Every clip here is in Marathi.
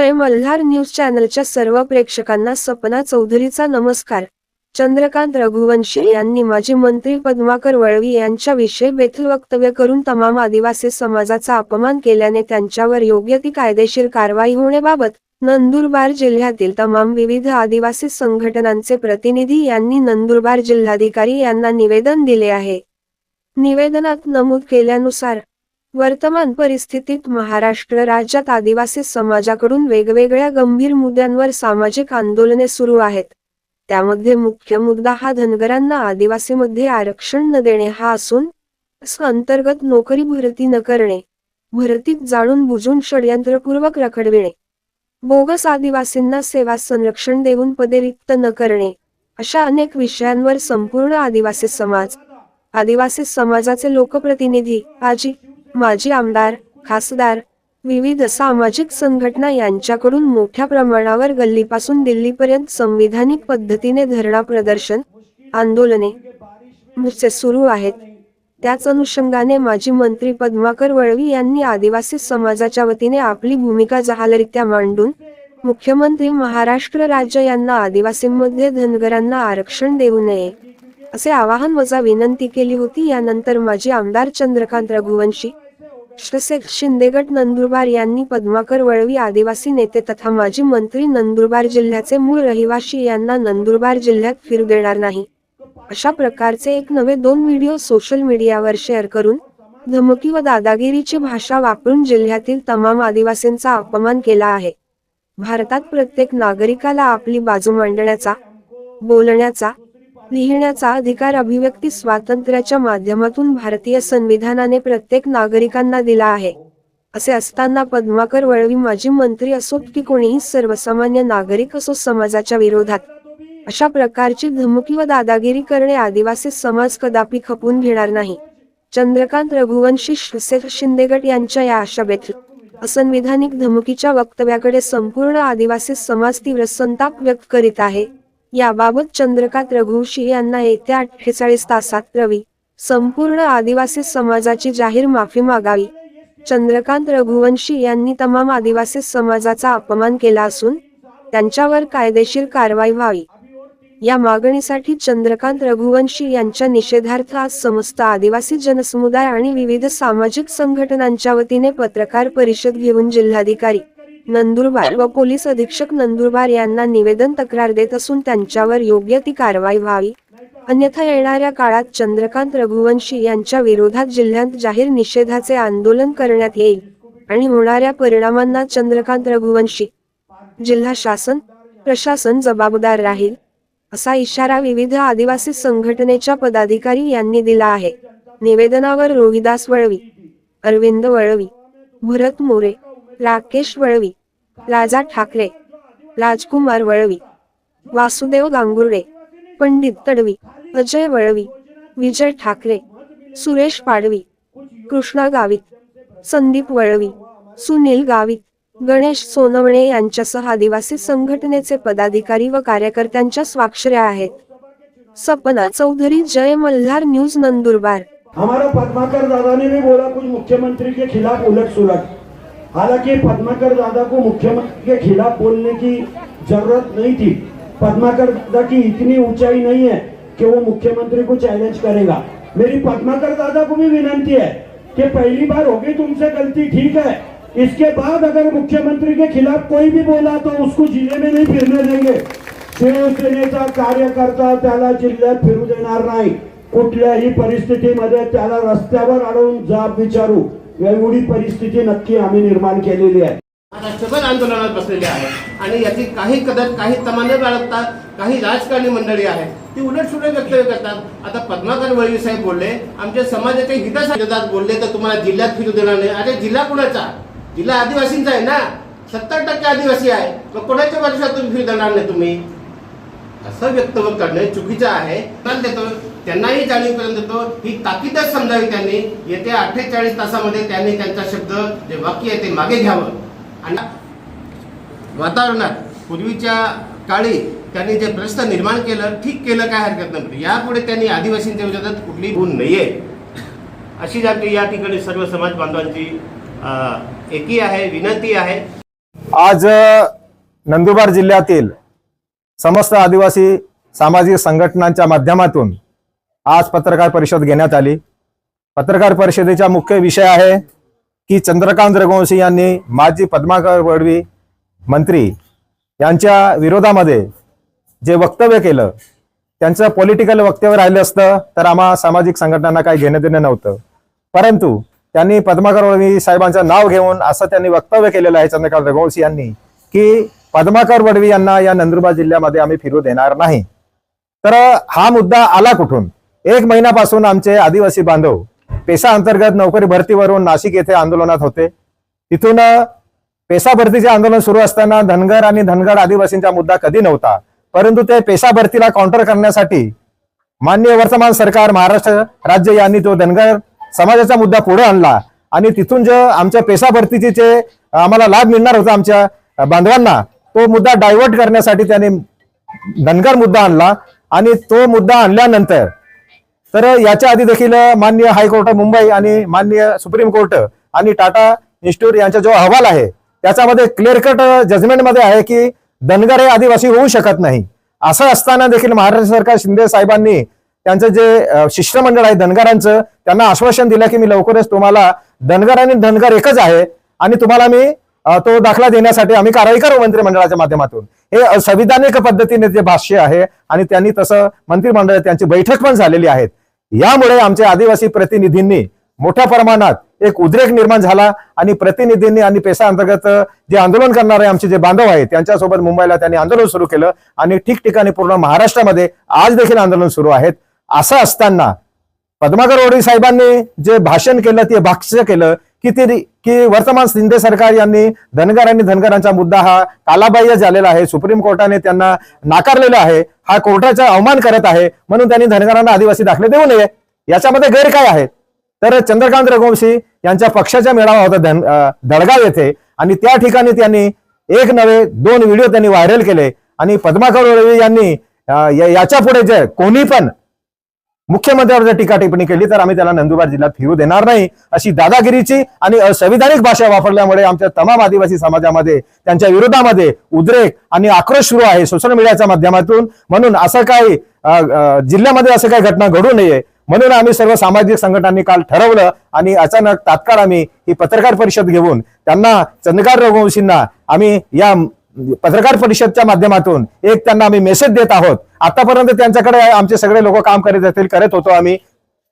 जय मल्हार न्यूज चॅनलच्या सर्व प्रेक्षकांना सपना चौधरीचा नमस्कार. चंद्रकांत रघुवंशी यांनी माजी मंत्री पद्माकर वळवी यांच्याविषयी बेथल वक्तव्य करून तमाम आदिवासी समाजाचा अपमान केल्याने त्यांच्यावर योग्य ती कायदेशीर कारवाई होण्याबाबत नंदुरबार जिल्ह्यातील तमाम विविध आदिवासी संघटनांचे प्रतिनिधी यांनी नंदुरबार जिल्हाधिकारी यांना निवेदन दिले आहे. निवेदनात नमूद केल्यानुसार वर्तमान परिस्थितीत महाराष्ट्र राज्यात आदिवासी समाजाकडून वेगवेगळ्या गंभीर मुद्द्यांवर सामाजिक आंदोलने सुरू आहेत. त्यामध्ये मुख्य मुद्दा हा धनगरांना आदिवासीमध्ये आरक्षण न देणे हा असून असं अंतर्गत नोकरी भरती न करणे भरतीत जाणून बुजून षडयंत्रपूर्वक रखडविणे बोगस आदिवासींना सेवा संरक्षण देऊन पदे रिक्त न करणे अशा अनेक विषयांवर संपूर्ण आदिवासी समाज आदिवासी समाजाचे लोकप्रतिनिधी आजी माजी आमदार खासदार विविध सामाजिक संघटना यांच्याकडून मोठ्या प्रमाणावर गल्लीपासून दिल्लीपर्यंत संविधानिक पद्धतीने धरणा प्रदर्शन आंदोलने मुसे सुरू आहेत. त्याच अनुषंगाने माजी मंत्री पद्माकर वळवी यांनी आदिवासी समाजाच्या वतीने आपली भूमिका जहालरित्या मांडून मुख्यमंत्री महाराष्ट्र राज्य यांना आदिवासींमध्ये धनगरांना आरक्षण देऊ नये. असे आवाहन वजा विनंती केली होती. यानंतर माजी आमदार चंद्रकांत रघुवंशी श्रसेक शिंदेगट नंदुरबार यांनी पद्माकर वळवी आदिवासी नेते तथा माजी मंत्री नंदुरबार जिल्ह्याचे मूळ रहिवाशी यांना नंदुरबार जिल्ह्यात फिरू देणार नाही. अशा प्रकारचे एक नवे दोन व्हिडिओ सोशल मीडियावर शेअर करून धमकी व दादागिरीची भाषा वापरून जिल्ह्यातील तमाम आदिवासींचा अपमान केला आहे. भारतात प्रत्येक नागरिकाला आपली बाजू मांडण्याचा बोलण्याचा लिहिण्याचा अधिकार अभिव्यक्ती स्वातंत्र्याच्या माध्यमातून भारतीय संविधानाने प्रत्येक नागरिकांना दिला आहे. असे असताना पद्माकर वळवी माजी मंत्री असोत की कोणीही सर्वसामान्य नागरिक असो समाजाच्या विरोधात. अशा प्रकारची धमकी व दादागिरी करणे आदिवासी समाज कदापि खपून घेणार नाही. चंद्रकांत रघुवंशी श्रीसेठ शिंदेगट यांच्या या आशा बेथ असंविधानिक धमकीच्या वक्तव्याकडे संपूर्ण आदिवासी समाज तीव्र संताप व्यक्त करीत आहे. याबाबत चंद्रकांत रघुवंशी यांना येत्या अठ्ठेचाळीस तासात रवी संपूर्ण आदिवासी समाजाची जाहीर माफी मागावी. चंद्रकांत रघुवंशी यांनी तमाम आदिवासी समाजाचा अपमान केला असून त्यांच्यावर कायदेशीर कारवाई व्हावी. या मागणीसाठी चंद्रकांत रघुवंशी यांच्या निषेधार्थ आज समस्त आदिवासी जनसमुदाय आणि विविध सामाजिक संघटनांच्या वतीने पत्रकार परिषद घेऊन जिल्हाधिकारी नंदुरबार व पोलीस अधीक्षक नंदुरबार यांना निवेदन तक्रार देत असून त्यांच्यावर योग्य ती कारवाई व्हावी. अन्यथा येणाऱ्या काळात चंद्रकांत रघुवंशी यांच्या विरोधात जिल्ह्यात जाहीर निषेधाचे आंदोलन करण्यात येईल आणि होणाऱ्या परिणामांना चंद्रकांत रघुवंशी जिल्हा शासन प्रशासन जबाबदार राहील असा इशारा विविध आदिवासी संघटनेच्या पदाधिकारी यांनी दिला आहे. निवेदनावर रोहिदास वळवी अरविंद वळवी भरत मोरे राकेश वळवी राजा ठाकरे राजकुमार वळवी वासुदेव गांगुर्डे पंडित तडवी अजय वळवी विजय ठाकरे सुरेश पाडवी कृष्णा गावित संदीप वळवी सुनील गावित गणेश सोनवणे यांच्यासह आदिवासी संघटनेचे पदाधिकारी व कार्यकर्त्यांच्या स्वाक्षऱ्या आहेत. सपना चौधरी जय मल्हार न्यूज नंदुरबार. हमारा पद्माकर दादा ने भी बोला कुछ मुख्यमंत्री के खिलाफ उलट सुलट हालाँकि पद्माकर दादा को मुख्यमंत्री के खिलाफ बोलने की ज़रूरत नहीं थी। पद्माकर दादा की इतनी ऊंचाई नहीं है कि वो मुख्यमंत्री को चैलेंज करेगा। मेरी पद्माकर दादा को भी विनंती है कि पहली बार होगी तुमसे गलती, ठीक है? इसके बाद अगर मुख्यमंत्री के खिलाफ कोई भी बोला तो उसको ज़िले में नहीं फिरने देंगे। शिवसेनेचा कार्यकर्ता, त्याला जिल्ह्यात फिरू देणार नाही। कुठल्याही परिस्थितीमध्ये त्याला रस्त्यावर अडवून जाब विचारू। एवढी परिस्थिती नक्की आम्ही निर्माण केलेली आहे. महाराष्ट्रभर आंदोलनात बसलेले आहे. आणि याची काही कदर काही तमाने बाळगतात काही राजकारणी मंडळी आहेत. ती उलट सुलट वक्तव्य करतात. आता पद्माकर वळवी साहेब बोलले आमच्या समाजाच्या हितासाठी बोलले तर तुम्हाला जिल्ह्यात फिरू देणार नाही. अरे जिल्हा कुणाचा? जिल्हा आदिवासींचा आहे ना? सत्तर टक्के आदिवासी आहे. मग कोणाच्या वर्षात तुम्ही फिरू देणार नाही तुम्ही? असं वक्तव्य करणे चुकीचं आहे. देतो त्यांनाही जाणीवपर्यंत देतो. ही ताकीदच समजावी त्यांनी. येत्या अठ्ठेचाळीस तासामध्ये त्यांनी त्यांचा शब्द जे वाक्य आहे ते मागे घ्यावं. आणि वातावरणात पूर्वीच्या काळी त्यांनी जे प्रश्न निर्माण केलं ठीक केलं काय हरकत नाही यापुढे त्यांनी आदिवासींच्या विरोधात कुठली होऊ नाहीये. अशी आपली या ठिकाणी सर्व समाज बांधवांची एकी आहे विनंती आहे. आज नंदुरबार जिल्ह्यातील समस्त आदिवासी सामाजिक संघटनांच्या माध्यमातून आज पत्रकार परिषद घेण्यात आली. पत्रकार परिषदेचा मुख्य विषय आहे की चंद्रकांत रघुवंशी यांनी माजी पद्माकर वडवी मंत्री यांच्या विरोधामध्ये जे वक्तव्य केलं त्यांचं पॉलिटिकल वक्तव्य राहिलं असतं तर आम्हा सामाजिक संघटनांना काही घेणं देणं नव्हतं. परंतु त्यांनी पद्माकर वडवी साहेबांचं नाव घेऊन असं त्यांनी वक्तव्य केलेलं आहे चंद्रकांत रघुवंशी यांनी की पद्माकर वडवी यांना या नंदुरबार जिल्ह्यामध्ये आम्ही फिरू देणार नाही. तर हा मुद्दा आला कुठून? एक महिन्यापासून आमचे आदिवासी बांधव पेसा अंतर्गत नोकरी भरतीवरून नाशिक येथे आंदोलनात होते. तिथून अ, पेसा भरतीचे आंदोलन सुरू असताना धनगर आणि धनगर आदिवासींचा मुद्दा कधी नव्हता परंतु ते पेसा भरतीला काउंटर करण्यासाठी मान्य वर्तमान सरकार महाराष्ट्र राज्य यांनी तो धनगर समाजाचा मुद्दा पुढे आणला आणि तिथून जे आमच्या पेसा भरतीचे जे आम्हाला लाभ मिळणार होता आमच्या बांधवांना तो मुद्दा डायव्हर्ट करण्यासाठी त्यांनी धनगर मुद्दा आणला आणि तो मुद्दा आणल्यानंतर तर याच्या आधी देखील मान्य हायकोर्ट मुंबई आणि मान्य सुप्रीम कोर्ट आणि टाटा इन्स्टिट्यूट यांचा जो अहवाल आहे त्याच्यामध्ये क्लिअर कट जजमेंटमध्ये आहे की धनगर हे आदिवासी होऊ शकत नाही. असं असताना देखील महाराष्ट्र सरकार शिंदे साहेबांनी त्यांचं जे शिष्टमंडळ आहे धनगरांचं त्यांना आश्वासन दिलं की मी लवकरच तुम्हाला धनगर आणि धनगर एकच आहे आणि तुम्हाला मी तो दाखला देण्यासाठी आम्ही कारवाई करू मंत्रिमंडळाच्या माध्यमातून. हे संविधानिक पद्धतीने ते भाष्य आहे आणि त्यांनी तसं मंत्रिमंडळ त्यांची बैठक पण झालेली आहेत यामुळे आमच्या आदिवासी प्रतिनिधींनी मोठ्या प्रमाणात एक उद्रेक निर्माण झाला आणि प्रतिनिधींनी आणि पेशा अंतर्गत जे आंदोलन करणारे आमचे जे बांधव आहेत त्यांच्यासोबत मुंबईला त्यांनी आंदोलन सुरू केलं आणि ठिकठिकाणी पूर्ण महाराष्ट्रामध्ये आज देखील आंदोलन सुरू आहेत. असं असताना पद्माकर ओडी साहेबांनी जे भाषण केलं ते भाष्य केलं की ते की वर्तमान शिंदे सरकार यांनी धनगर आणि धनगरांचा मुद्दा हा कालाबाह्य झालेला आहे. सुप्रीम कोर्टाने त्यांना नाकारलेला आहे. हा कोर्टाचा अवमान करत आहे. म्हणून त्यांनी धनगरांना आदिवासी दाखले देऊ नये. याच्यामध्ये गैर काय आहे. तर चंद्रकांत रघुवंशी यांच्या पक्षाचा मेळावा होता धन दडगाव येथे. आणि त्या ठिकाणी त्यांनी एक नव्हे दोन व्हिडिओ त्यांनी व्हायरल केले. आणि पद्माकर रवी यांनी या- याच्यापुढे जे कोणी पण मुख्यमंत्र्यावर जर टीका टिप्पणी केली तर आम्ही त्याला नंदुरबार जिल्ह्यात फिरू देणार नाही. अशी दादागिरीची आणि असंविधानिक भाषा वापरल्यामुळे आमच्या तमाम आदिवासी समाजामध्ये त्यांच्या विरोधामध्ये उद्रेक आणि आक्रोश सुरू आहे सोशल मीडियाच्या माध्यमातून. म्हणून असं काही जिल्ह्यामध्ये असं काही घटना घडू नये. म्हणून आम्ही सर्व सामाजिक संघटनांनी काल ठरवलं आणि अचानक तात्काळ आम्ही ही पत्रकार परिषद घेऊन त्यांना चंद्रकार रघुवंशींना आम्ही या पत्रकार परिषदच्या माध्यमातून एक त्यांना आम्ही मेसेज देत आहोत. आतापर्यंत त्यांच्याकडे आमचे सगळे लोक काम करीत असतील करत होतो आम्ही.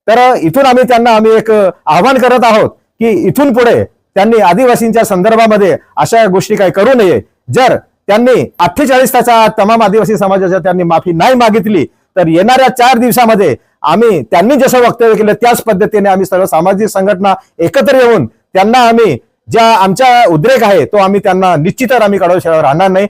तर इथून आम्ही त्यांना आम्ही एक आव्हान करत आहोत की इथून पुढे त्यांनी आदिवासींच्या संदर्भामध्ये अशा गोष्टी काही करू नये. जर त्यांनी अठ्ठेचाळीस तासा तमाम आदिवासी समाजाच्या त्यांनी माफी नाही मागितली तर येणाऱ्या चार दिवसामध्ये आम्ही त्यांनी जसं वक्तव्य केलं त्याच पद्धतीने आम्ही सर्व सामाजिक संघटना एकत्र येऊन त्यांना आम्ही ज्या आमच्या उद्रेक आहे तो आम्ही त्यांना निश्चितच आम्ही काढवशिवाय राहणार नाही.